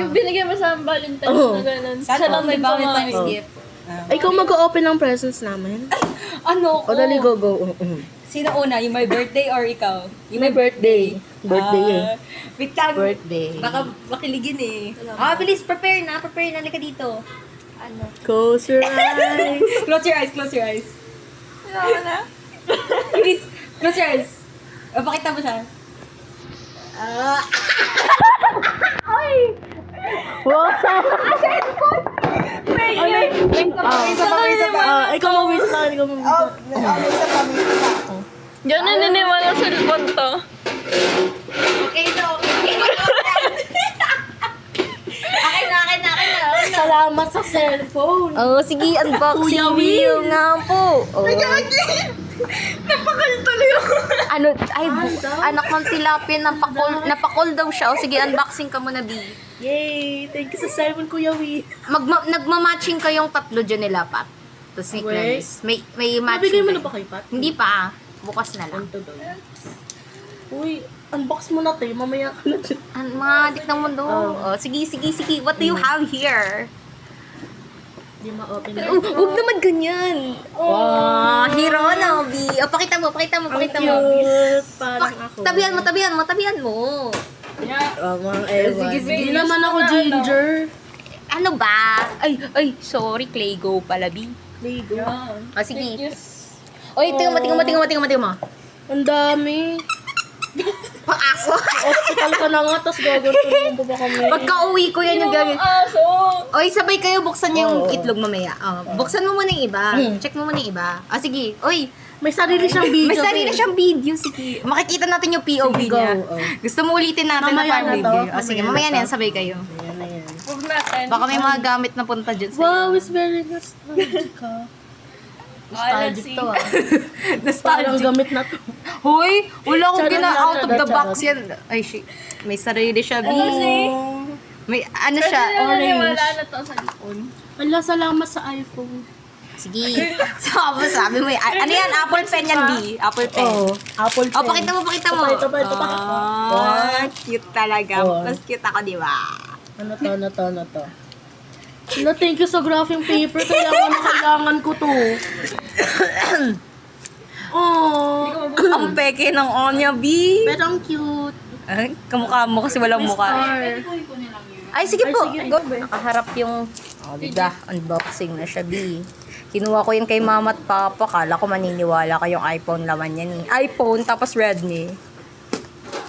Yung binigay mo sa Valentine's Oo. na gano'n. Sana Siya lang may din Valentine's gift. Ah. Ay, ikaw mag-open ng presents namin. ano O, dali, go, go. Sino una? Yung my birthday or ikaw? Yung may birthday. Birthday eh. Ah, wait lang. Birthday. Baka makiligin eh. Ah, bilis. Prepare na. Prepare na. Lika dito. Ano? Close your eyes. Close your eyes. Close your eyes. Ano na? Bilis. Close your eyes. O, pakita mo siya. Ah. Wow, sa... Ah, ikaw mag-wish na, ikaw mag-wish na. Diyan na sa cellphone to. Okay na. Okay. Akin na. Akin na. Akin na. Salamat sa cellphone. Oh, sige, unboxing video nga po. Oh. Ano, ay, bu- anak ng tilapia, napakol, napakol daw siya. O sige, unboxing ka muna, B. Yay! Thank you sa cellphone, Kuya Wee. Magma- nagmamatching kayong tatlo dyan nila, Pat. Tapos ni. Clarice. May, may Nabigay matching. mo na kayo. ba kay Pat? Hindi pa. Bukas na lang. Ano daw? Uy, unbox mo na tayo. Mamaya ka na dyan. An mga adik ng mundo. Oh. sige, sige, sige. What do you have here? Hindi ma-open Oh, huwag naman ganyan. Oh, hero na, B. O, pakita mo, pakita mo, Ang pakita mo. cute. Parang Pak- ako. tabihan mo, tabihan mo, tabihan mo. Oh, mga ewan. Sige, sige. Hindi naman ako ginger. Ano ba? Ay, ay, sorry, Claygo pala, B. Lego. O, sige. Oy, tingnan mo, tingnan mo, tingnan mo, tingnan mo. Ang dami. Pang-aso. Hospital ka na nga, tapos gagantunin mo pa ba kami? Pagka uwi ko yan yung gagawin. Aso! Oy, sabay kayo, buksan niyo yung Oo. itlog mamaya. Oh, buksan mo muna yung iba. Hmm. Check mo muna yung iba. Ah, sige. Oy, May sarili siyang video. may sarili siyang video. Sige. Makikita natin yung POV Sige, go. niya. Oh. Gusto mo ulitin natin Mamaya na parang na to. video. Ah, sige, Mamaya mamaya na na yan, sabay kayo. Ayan na yan. Huwag natin. Baka may mga gamit na punta dyan sa'yo. Wow, it's very nostalgic ah. Nostalgic to ah. Parang Nostalgic. gamit na to. Hoy, wala akong Charot gina lang, out of the charot, box yan. Ay, shit. May sarili siya, B. Oh. May ano siya, orange. naniwala na to sa cellphone. Wala, salamat sa iPhone. Sige. Sabi, sabi mo, y- ano yan? Apple pen yan, B. Apple pen. Oh, Apple Oh, pakita mo, pakita mo. Ito pa, ito pa, ito pa. Ah, cute talaga. Oh. Mas cute ako, di ba? Ano to, ano to, ano to? No, thank you sa graphing paper. Kailangan na kailangan ko to. oh, Ang peke ng Onya, B. pero ang cute. Ay, kamukha mo kasi walang mukha. Star. Ay, sige Ay, po. sige. Go. Nakaharap yung... Oh, diba? Unboxing na siya, B. Kinuha ko yun kay mama at papa. Kala ko maniniwala kayong iPhone laman yan. eh. iPhone, tapos Redmi.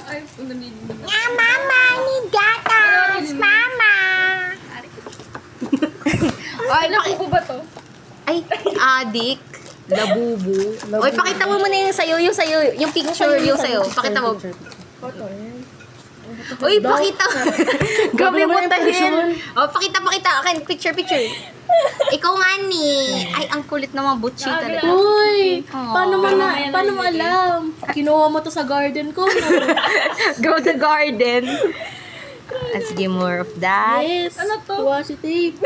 Ay, naninig. Yeah, mama, need gatas. Mama. Ay, Ano paki- po ba to? Ay, adik. Labubu. Oy, pakita mo muna yung sayo, yung sayo, yung picture, yung sayo. Pakita mo. Uy, pakita. Grabe mo naman yung tahin. Oh, pakita, pakita. Akin, picture, picture. Ikaw nga ni. Ay, ang kulit naman, butchi talaga. Uy, Aw. paano mo na, paano mo alam? Kinuha mo to sa garden ko. Go to garden. Ah, sige, more of that. yes. Ano to? Washi tape.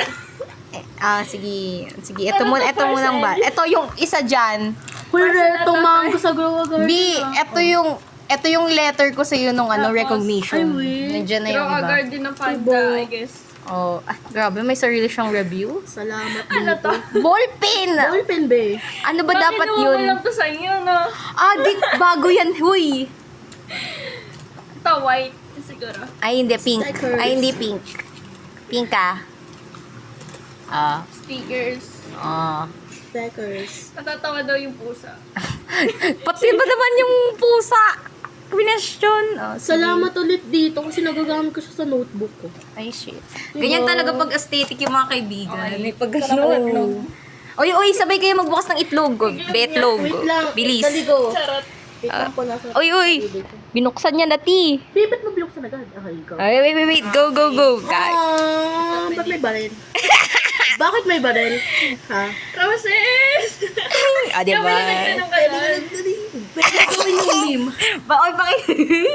Ah, sige. Sige, ito muna, ito muna ba. Ito yung isa dyan. Uy, reto mango sa grow garden. B, ito yung ito yung letter ko sa iyo nung ano recognition. ay, wait. Nandiyan na Pero yung iba. agad din ng panda, I guess. Oh, ah, grabe, may sarili siyang review. Salamat. Ano to? Ballpen! Ballpen, be. Ano ba Bakit dapat naman yun? lang to sa inyo, no? Ah, di, bago yan, huy. Ito, white. Siguro. Ay, hindi, pink. Stickers. Ay, hindi pink. Pink ah. Ah, Stickers. ah. Stickers. Natatawa daw yung pusa. Pati ba naman yung pusa? Question. Oh, sige. Salamat ulit dito kasi nagagamit ko siya sa notebook ko. Ay, shit. Ganyan talaga pag aesthetic yung mga kaibigan. May pag Oh. Oy, oy, sabay kayo magbukas ng itlog. Betlog. Wait lang. Bilis. Dali go. Charot. Wait lang po nasa... Oy, oy. Binuksan niya na, ti. Babe, ba't mo binuksan agad? Okay, go. Ay, wait, wait, wait. Go, go, go. Guys. Ah, ba't may baril? Bakit may baril? Ha? Roses! Ah, di ba? Ka lang. Pwede gawin yung meme. Ba, oy, bakit?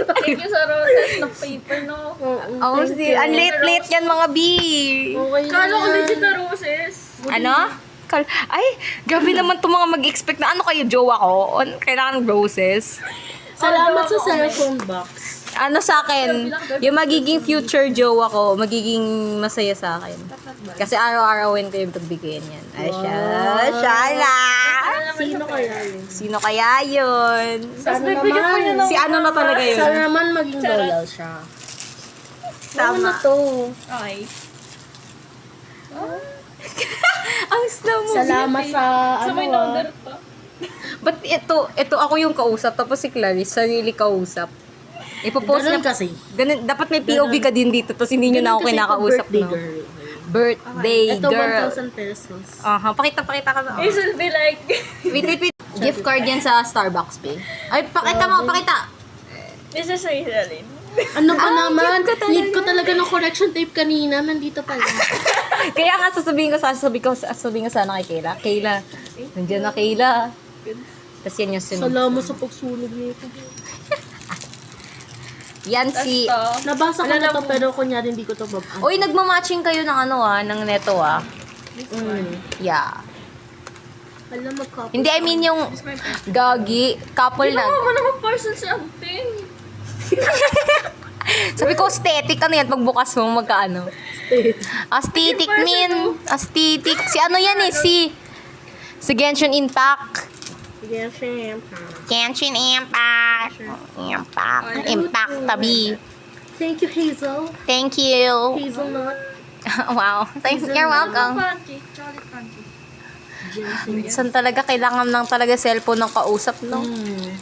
Thank you sa roses ng paper, no? Oo. Oh, si, ang late-late yan, mga B. Okay na Kala ko legit na roses. Ano? Kal Ay, grabe naman itong mga mag-expect na ano kayo, jowa ko? On, kailangan ng roses. Salamat sa cellphone box. Ano sa akin, yung magiging future jowa ko, magiging masaya sa akin. Kasi araw-arawin ko yung pagbigyan yan. Ay, siya. Siya lang. Sino kaya yun? Sino kaya yun? Sana naman. Si ano na talaga yun? Sana naman maging loyal siya. Ano na Tama. to? Okay. Ang slow mo. Salamat sa Sa ano may ah. number pa. Ba't ito, ito ako yung kausap, tapos si Clarice, sarili kausap. Ipopost Ganun na, kasi. ganun, dapat may POV ka din dito, tapos hindi nyo na ako kinakausap, birthday no? girl. Birthday Ito, girl. 1,000 pesos. Aha, pakita, pakita ka na. It will be like... Wait, wait, wait. Gift card yan sa Starbucks, be. Ay, pakita mo, pakita. This is Rizalin. Ano ba Ah, naman? Need ko talaga ng correction tape kanina. Nandito pala. Kaya nga sasabihin ko, sasabihin ko, sasabihin ko sana kay Kayla. Kayla, nandiyan na Kayla. Tapos yan yung sunod. Salamat sa pagsunog nito. Yan si... Tapos to. Nabasa ko na to mo- pero kunyari hindi ko to babaan. Uy, nagmamatching kayo ng ano ah, ng neto ah. Mm. Yeah. Alam mo, couple. Hindi, I mean yung gagi, couple Ginawa na. mo naman parcel something. Sabi ko, aesthetic, ano yan, pagbukas mo, magkaano. Aesthetic, min. Aesthetic. Si ano yan eh, si... Si Genshin Impact. Sige, syempre. Genshin Impact. Impact. Impact, tabi. Thank you, Hazel. Thank you. Hazelnut. wow. Thank you. You're welcome. Saan talaga kailangan ng talaga cellphone ng kausap, no? Mm.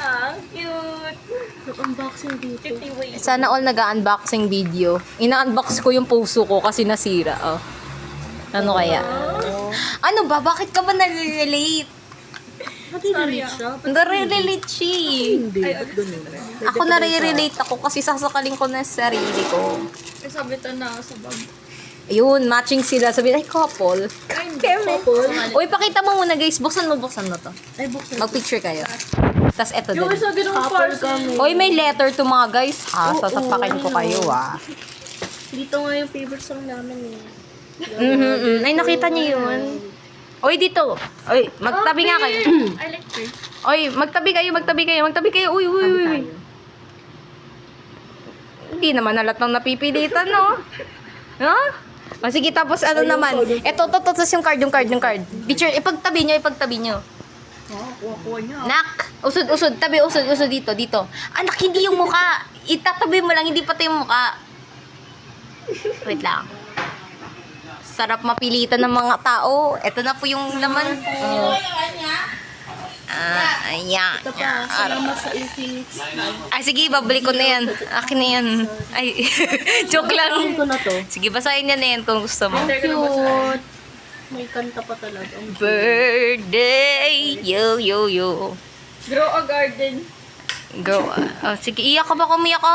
Ah, cute. Nag-unboxing dito. Sana all nag-unboxing video. Ina-unbox ko yung puso ko kasi nasira. Oh. Ano kaya? Ano ba? Bakit ka ba nare-relate? Nare-relate siya? Nare-relate siya eh. Hindi. Ako nare-relate ako kasi sasakaling ko na sa sarili ko. Kasabit na ako sa bag. Ayun, matching sila. Sabi, ay, couple. Ay. Couple? Uy, pakita mo muna guys. Buksan mo, buksan mo to. Ay, buksan. Mag-picture kayo. Tapos eto Yung din. isa ginawang Couple parcel. Uy, may letter to mga guys. Ha, sasapakin ko kayo ah. Dito nga yung favorite song namin eh. Mhm, Ay, nakita niyo yun. Uy, dito. Uy, magtabi nga kayo. I like. Uy, magtabi kayo, magtabi kayo, magtabi kayo. Uy, uy, uy. uy. Hindi naman nalat ng napipilitan, no? Ha? O sige, tapos ano naman. Eto, to, to, tapos yung card, yung card, yung card. Picture, ipagtabi nyo, ipagtabi nyo. Oh, kuha-kuha niya. Nak! Usod, usod, tabi, usod, usod dito, dito. Anak, hindi yung muka. Itatabi mo lang, hindi pati yung muka. Wait lang. Sarap mapilitan ng mga tao. Ito na po yung laman po. Ah, ayan. Ito pa, salamat sa Infinix. Ay, sige, babalik ko na yan. Akin na yan. Ay, joke lang. Basahin ko na to. Sige, basahin niya na yan kung gusto mo. Cute. May kanta pa talaga. Birthday, yo, yo, yo. Grow a garden. Go. ah. Oh, sige, iyak ka ba? Kumiyak ka.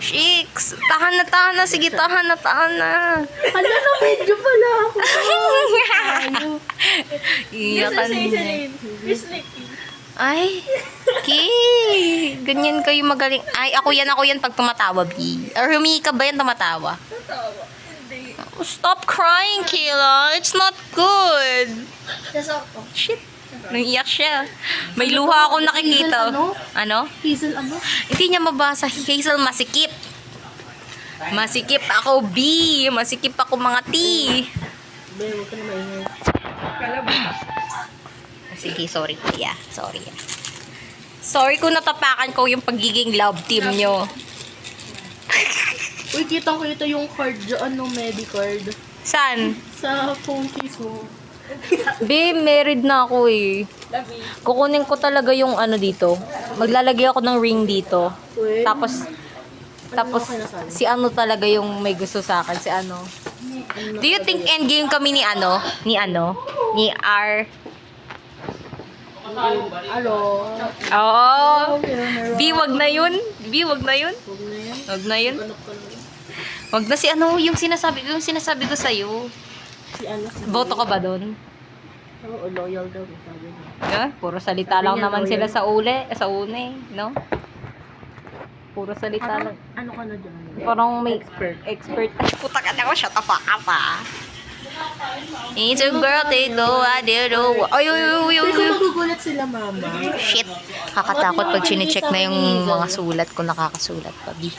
Shakes. Tahan na, tahan na. Sige, tahan na, tahan na. Hala na, medyo pala ako. Iyak ka. Ay, Kay. Ganyan kayo magaling. Ay, ako yan, ako yan pag tumatawa, B. Or humingi ka ba yan tumatawa? Tatawa. Hindi. Stop crying, Kayla. It's not good. Shit. Naiiyak siya. May luha akong nakikita. Hazel ano? Ano? Hazel ano? Hindi niya mabasa. Hazel masikip. Masikip ako, B. Masikip ako, mga T. Maingay. Sige, sorry. Yeah, sorry. Sorry kung natapakan ko yung pagiging love team nyo. Uy, kita ko ito yung card dyan, no, Medicard. Saan? Sa phone case mo. Be, married na ako eh. Kukunin ko talaga yung ano dito. Maglalagay ako ng ring dito. Tapos, tapos sana? si ano talaga yung may gusto sa akin. Si ano. Do you think endgame kami ni ano? Ni ano? Ni R? Alo. Oo. B, wag na yun. B, wag na yun. Huwag na yan. Wag na yun. Wag na si ano, yung sinasabi, yung sinasabi ko sa'yo. Si ano, si Boto ka ba doon? Oo, loyal daw. Sabi niya. Yeah, puro salita Sabi lang niya, naman loyal. sila sa uli, sa une, no? Puro salita lang. Ano ka na dyan? Parang may expert. Expert. Puta ka na ko, shut the fuck up ah. It's a girl, they know, I did know. Ay, ay, ay, ay, ko ay. magugulat sila, mama. Shit. Kakatakot pag chinecheck na yung mga sulat ko nakakasulat pa. Di.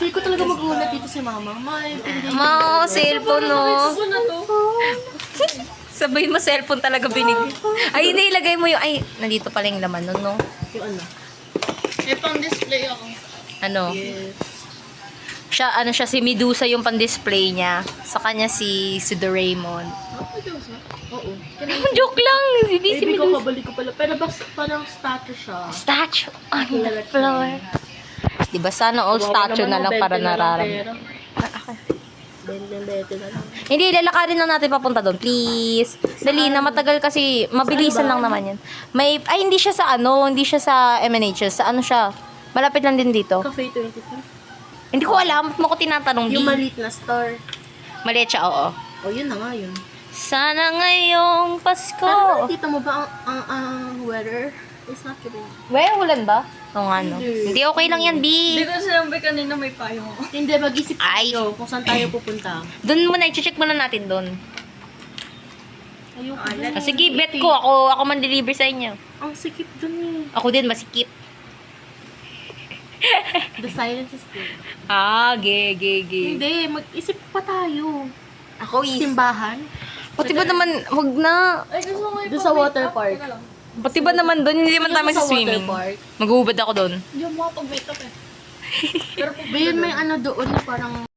Feel ko talaga magugulat dito si mama. May pinigay Mga cellphone, no? Ano na to? Sabay mo cellphone talaga binig. Ay, hindi, ilagay mo yung, ay, nandito pala yung laman nun, no? yung ano. May pang display ako. Ano? Yes. Siya, ano siya, si Medusa yung pan-display niya. Sa kanya si, si Doraemon. Ah, Medusa? Oo. Joke lang, hindi si Baby ko, Medusa. kabalik ko pala. Pero bas, parang statue siya. Statue on the floor. Diba sana all statue na lang para nararamdaman. Hindi, lalakarin lang natin papunta doon. Please. Dali na, matagal kasi, mabilisan lang naman yan. May, ay, hindi siya sa ano, hindi siya sa MNHS. Sa ano siya? Malapit lang din dito. Cafe 25. Hindi ko alam, ba't mo ko tinatanong, Yung Di. maliit na store. Maliit siya, oo. Oh, yun na nga yun. Sana ngayong Pasko. Pero nakikita mo ba ang, ang, ang weather? It's not good. Well, ulan ba? Oo nga, no. Hindi. Hindi, okay lang yan, B. Hindi ko sinabi kanina may payong ako. Hindi, mag-isip Ay. tayo kung saan tayo pupunta. Doon muna, i-check muna natin doon. Ayoko. Ah, sige, bet ko. Ako, ako man deliver sa inyo. Ang sikip dun eh. Ako din, masikip. The silence is there. Ah, ge, ge, ge. Hindi, mag-isip pa tayo. Ako is... Simbahan. Pati ba naman, wag na. Ay, gusto ko may Doon sa water park. Pati ba naman doon, hindi man tayo Sa sa swimming. water park. Mag-uubad ako doon. Hindi ako makapag-make up eh. Pero may ano doon na parang